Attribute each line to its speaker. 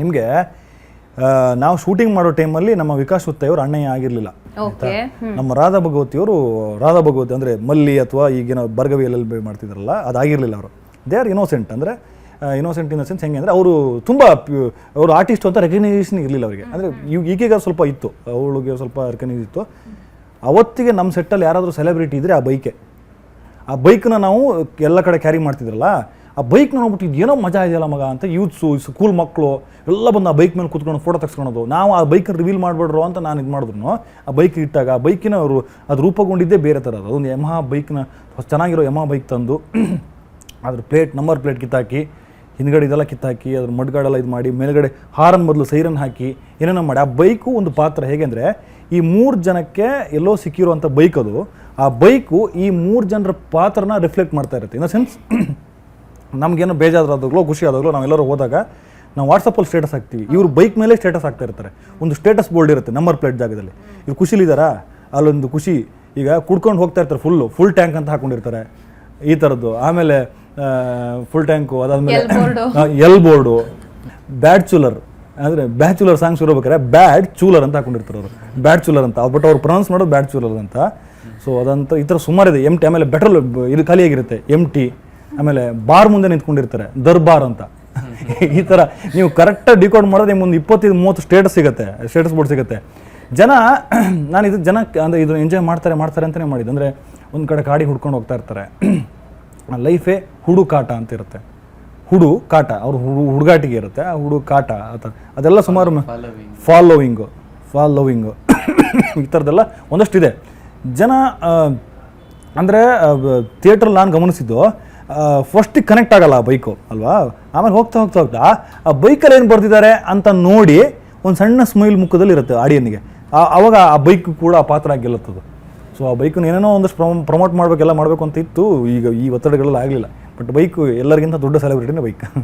Speaker 1: ನಿಮಗೆ ನಾವು ಶೂಟಿಂಗ್ ಮಾಡೋ ಟೈಮಲ್ಲಿ ನಮ್ಮ ವಿಕಾಸ್ ಸುತ್ತಯ್ಯವರು ಅಣ್ಣಯ್ಯ ಆಗಿರಲಿಲ್ಲ. ನಮ್ಮ ರಾಧಾ ಭಗವತಿಯವರು ರಾಧಾ ಭಗವತಿ ಅಂದರೆ ಮಲ್ಲಿ ಅಥವಾ ಈಗಿನ ಬರ್ಗವಿ ಎಲ್ ಎಲ್ ಬಿ ಮಾಡ್ತಿದ್ದಾರಲ್ಲ ಅದಾಗಿರಲಿಲ್ಲ ಅವರು. ದೇ ಆರ್ ಇನೋಸೆಂಟ್ ಅಂದರೆ ಇನೋಸೆಂಟ್ ಇನ್ ಸೆನ್ಸ್ ಹೆಂಗೆ ಅಂದರೆ ಅವರು ತುಂಬ ಅವರು ಆರ್ಟಿಸ್ಟ್ ಅಂತ ರೆಕಗ್ನೈಸೇಷನ್ ಇರಲಿಲ್ಲ ಅವರಿಗೆ. ಅಂದರೆ ಈಗೀಗ ಸ್ವಲ್ಪ ಇತ್ತು ಅವಳಿಗೆ ಸ್ವಲ್ಪ ರೆಕಗ್ನೈಸ್ ಇತ್ತು. ಅವತ್ತಿಗೆ ನಮ್ಮ ಸೆಟ್ಟಲ್ಲಿ ಯಾರಾದರೂ ಸೆಲೆಬ್ರಿಟಿ ಇದ್ದರೆ ಆ ಬೈಕೆ ಆ ಬೈಕ್ನ ನಾವು ಎಲ್ಲ ಕಡೆ ಕ್ಯಾರಿ ಮಾಡ್ತಿದ್ರಲ್ಲ ಆ ಬೈಕ್ನ ನೋಡ್ಬಿಟ್ಟು ಇದು ಏನೋ ಮಜಾ ಇದೆಯಲ್ಲ ಮಗ ಅಂತ ಯೂತ್ಸು ಸ್ಕೂಲ್ ಮಕ್ಕಳು ಎಲ್ಲ ಬಂದು ಆ ಬೈಕ್ ಮೇಲೆ ಕೂತ್ಕೊಂಡು ಫೋಟೋ ತೆಗೆಸ್ಕೊಳೋದು. ನಾವು ಆ ಬೈಕ್ನ ರಿವೀಲ್ ಮಾಡಿಬಿಡ್ರು ಅಂತ ನಾನು ಇದು ಮಾಡಿದ್ರು ಆ ಬೈಕ್ ಇಟ್ಟಾಗ ಆ ಬೈಕಿನ ಅವರು, ಅದು ರೂಪಗೊಂಡಿದ್ದೇ ಬೇರೆ ಥರ ಅದು. ಒಂದು ಯಮಹ ಬೈಕ್ನ ಚೆನ್ನಾಗಿರೋ ಯಮಹ ಬೈಕ್ ತಂದು ಅದ್ರ ಪ್ಲೇಟ್ ನಂಬರ್ ಪ್ಲೇಟ್ ಕಿತ್ತಾಕಿ, ಹಿಂದ್ಗಡೆ ಇದೆಲ್ಲ ಕಿತ್ತಾಕಿ, ಅದ್ರ ಮಡ್ಗಾಡೆಲ್ಲ ಇದು ಮಾಡಿ, ಮೇಲ್ಗಡೆ ಹಾರನ್ ಬದಲು ಸೈರನ್ ಹಾಕಿ, ಏನೇನೋ ಮಾಡಿ. ಆ ಬೈಕು ಒಂದು ಪಾತ್ರ ಹೇಗೆಂದರೆ ಈ ಮೂರು ಜನಕ್ಕೆ ಎಲ್ಲೋ ಸಿಕ್ಕಿರುವಂಥ ಬೈಕ್ ಅದು, ಆ ಬೈಕು ಈ ಮೂರು ಜನರ ಪಾತ್ರನ ರಿಫ್ಲೆಕ್ಟ್ ಮಾಡ್ತಾ ಇರುತ್ತೆ. ಇನ್ ದ ಸೆನ್ಸ್ ನಮಗೇನೋ ಬೇಜಾರಾದಾಗಲೋ ಖುಷಿ ಆದಾಗಲೋ ನಾವೆಲ್ಲರೂ ಹೋದಾಗ ನಾವು ವಾಟ್ಸಪ್ಪಲ್ಲಿ ಸ್ಟೇಟಸ್ ಹಾಕ್ತೀವಿ. ಇವರು ಬೈಕ್ ಮೇಲೆ ಸ್ಟೇಟಸ್ ಹಾಕ್ತಾ ಇರ್ತಾರೆ. ಒಂದು ಸ್ಟೇಟಸ್ ಬೋರ್ಡ್ ಇರುತ್ತೆ ನಂಬರ್ ಪ್ಲೇಟ್ ಜಾಗದಲ್ಲಿ. ಇವ್ರು ಖುಷಿಲಿದ್ದಾರಾ ಅಲ್ಲೊಂದು ಖುಷಿ. ಈಗ ಕುಡ್ಕೊಂಡು ಹೋಗ್ತಾ ಇರ್ತಾರೆ ಫುಲ್ಲು ಫುಲ್ ಟ್ಯಾಂಕ್ ಅಂತ ಹಾಕೊಂಡಿರ್ತಾರೆ. ಈ ಥರದ್ದು ಆಮೇಲೆ ಫುಲ್ ಟ್ಯಾಂಕು ಅದಾದಮೇಲೆ ಎಲ್ ಬೋರ್ಡು ಬ್ಯಾಡ್ ಚೂಲರ್ ಅಂದರೆ ಬ್ಯಾಚುಲರ್ ಶುರು ಬೇಕಾದ್ರೆ ಬ್ಯಾಡ್ ಚೂಲರ್ ಅಂತ ಹಾಕೊಂಡಿರ್ತಾರೆ ಅವರು. ಬ್ಯಾಡ್ ಚೂಲರ್ ಅಂತ. ಬಟ್ ಅವ್ರು ಪ್ರೊನೌನ್ಸ್ ಮಾಡೋದು ಬ್ಯಾಡ್ ಚೂಲರ್ ಅಂತ. ಸೊ ಅದಂತ ಈ ಥರ ಸುಮಾರಿದೆ ಎಂ ಟಿ ಆಮೇಲೆ ಬೆಟ್ರೋಲ್ ಇದು ಖಾಲಿಯಾಗಿರುತ್ತೆ. ಎಂ ಟಿ ಆಮೇಲೆ ಬಾರ್ ಮುಂದೆ ನಿಂತ್ಕೊಂಡಿರ್ತಾರೆ ದರ್ಬಾರ್ ಅಂತ. ಈ ಥರ ನೀವು ಕರೆಕ್ಟಾಗಿ ಡಿಕೋಡ್ ಮಾಡೋದು ನಿಮ್ಮ ಒಂದು ಇಪ್ಪತ್ತೈದು ಮೂವತ್ತು ಸ್ಟೇಟಸ್ ಸಿಗುತ್ತೆ ಸ್ಟೇಟಸ್ ಬೋರ್ಡ್ ಸಿಗುತ್ತೆ. ಜನ ನಾನು ಇದು ಜನ ಅಂದರೆ ಇದು ಎಂಜಾಯ್ ಮಾಡ್ತಾರೆ ಮಾಡ್ತಾರೆ ಅಂತಲೇ ಮಾಡಿದ್ದು. ಅಂದರೆ ಒಂದು ಕಡೆ ಗಾಡಿ ಹುಡ್ಕೊಂಡು ಹೋಗ್ತಾ ಇರ್ತಾರೆ. ಲೈಫೇ ಹುಡುಕಾಟ ಅಂತ ಇರುತ್ತೆ. ಹುಡು ಕಾಟ ಅವ್ರ ಹುಡು ಹುಡುಗಾಟಿಗೆ ಇರುತ್ತೆ. ಆ ಹುಡು ಕಾಟ ಆ ಥರ ಅದೆಲ್ಲ ಸುಮಾರು ಫಾಲೋವಿಂಗು ಫಾಲೋವಿಂಗು ಈ ಥರದ್ದೆಲ್ಲ ಒಂದಷ್ಟಿದೆ. ಜನ ಅಂದರೆ ಥಿಯೇಟ್ರಲ್ಲಿ ನಾನು ಗಮನಿಸಿದ್ದು ಫಸ್ಟಿಗೆ ಕನೆಕ್ಟ್ ಆಗಲ್ಲ ಆ ಬೈಕು ಅಲ್ವಾ? ಆಮೇಲೆ ಹೋಗ್ತಾ ಹೋಗ್ತಾ ಹೋಗ್ತಾ, ಆ ಬೈಕಲ್ಲಿ ಏನು ಬರ್ತಿದ್ದಾರೆ ಅಂತ ನೋಡಿ ಒಂದು ಸಣ್ಣ ಸ್ಮೈಲ್ ಮುಖದಲ್ಲಿ ಇರುತ್ತೆ ಆಡಿಯನ್ಗೆ ಆವಾಗ ಆ ಬೈಕ್ ಕೂಡ ಆ ಪಾತ್ರ ಗೆಲ್ಲುತ್ತದು. ಸೊ ಆ ಬೈಕನ್ನ ಏನೇನೋ ಒಂದಷ್ಟು ಪ್ರಮೋ ಪ್ರಮೋಟ್ ಮಾಡಬೇಕೆಲ್ಲ ಮಾಡಬೇಕು ಅಂತ ಇತ್ತು. ಈಗ ಈ ಒತ್ತಡಗಳೆಲ್ಲ ಆಗಲಿಲ್ಲ. ಬಟ್ ಬೈಕು ಎಲ್ಲರಿಗಿಂತ ದೊಡ್ಡ ಸೆಲೆಬ್ರಿಟಿನೇ ಬೈಕ್